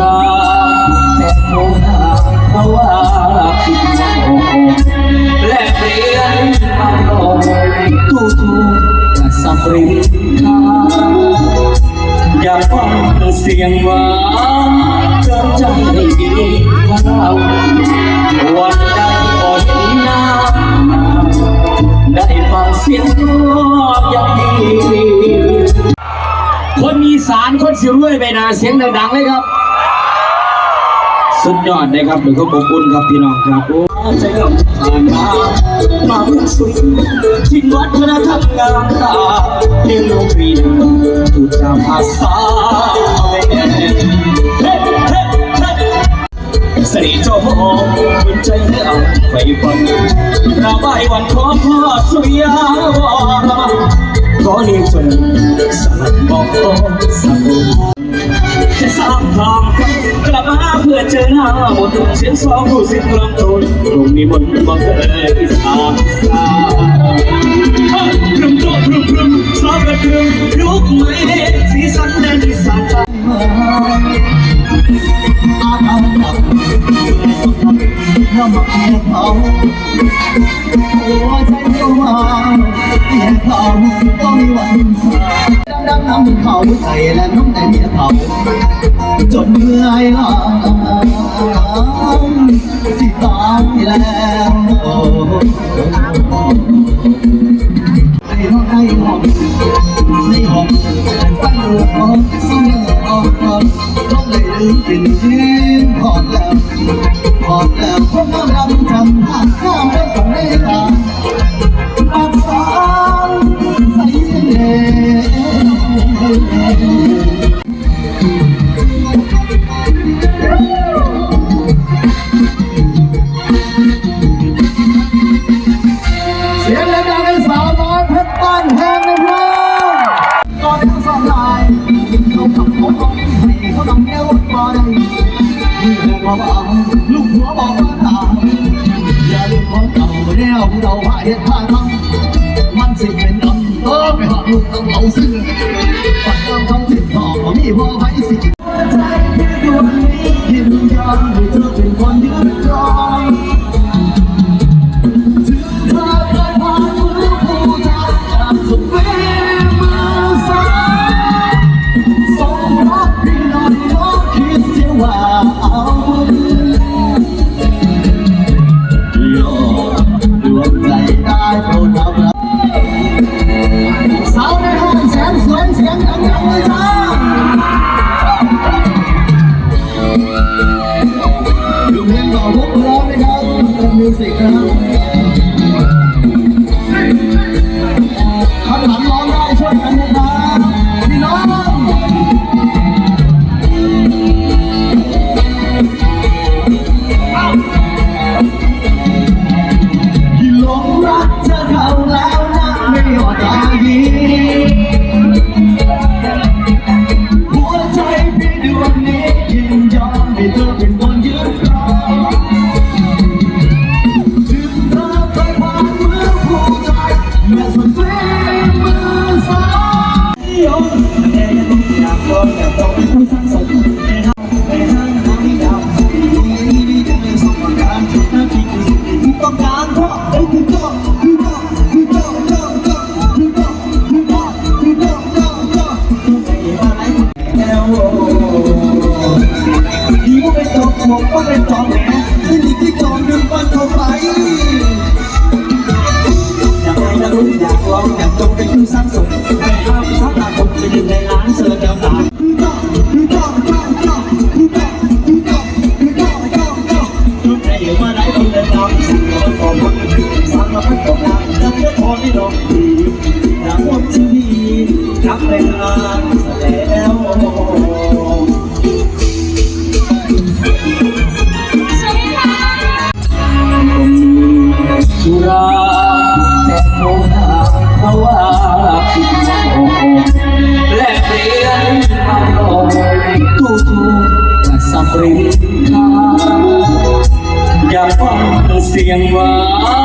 ราแต่โมนาเพราะว่าผิดโมและเปลี่ยนมาโลทูทูกับสาอย่าฟังเสียงหวานเกินใจดีของเราวันใดก็เห็นน้าได้ฟังเสียงร้องอย่างดีคนมีสารคนสิรวยไปนาเสียงดังๆเลยครับ สุดยอดนะครับหรือก็ขอบอุ่นครับพี่น้องครับโอ้ใจกับผ่านมามาบุกสุดทิ้งวัฒนธรรมงามตาเรียนโรงเรีนถูกจาภาษาเสน่ห์เจ้าพ่อเป็นใจเรื่อไฟฟันระบายวันขอพ่อสุริยาวาขอเรียกจนสลัดบอกโตสักจะสร้างทางก ลับมาเพื่อเจอหน้าหมดเสียงสองผู้สิ้นกลางโทนตรงนี้มันบังเอิญที่สามสามรึมโตพรึมรึมสอบกระพรึมลุกไม่สีสันแดนที่สานตาเรามาแพ้เขาหัวใจเข้ามาแพ้เขาก็มีวันสาย ดังๆน้ำเขาใจและน้องในเมียเขาจนเมื่อยล้าสิตายแล้วในห้องในห้องในห้องฟังเรื่องของสิ่งของต้องได้ลืมเป็นยืนพอดแล้วพอแล้วพวกเราลำจำหักข้าวและของในตาอั บอกว่าลูกหัวบอกว่าตาอย่าลืมของเก่าแนวผู้เราว่าเหตุพลาดมันสิเป็นดำโตไปหาลูกต้องเอาเสื้อปัดต้องทำจิตต่อมีพอไว้สิใจที่ดวงนี้ยินยอมให้เธอเป็นคนยืนรอ สุ สร้างสรรค์แต่ห้ามสักตาคนไปยืนในร้านเสือแก้วตาคือต้องคือต้องต้องต้องคือต้องคือต้องคือต้องต้องต้องทุกใจอยู่มาได้คนเดินตามสิ่งที่มันขอบคุณสั่งมาพันตกงานจำได้พอไม่ลงดีอยากวนชีวิตรับไปงานแล้ว เสียงหวาน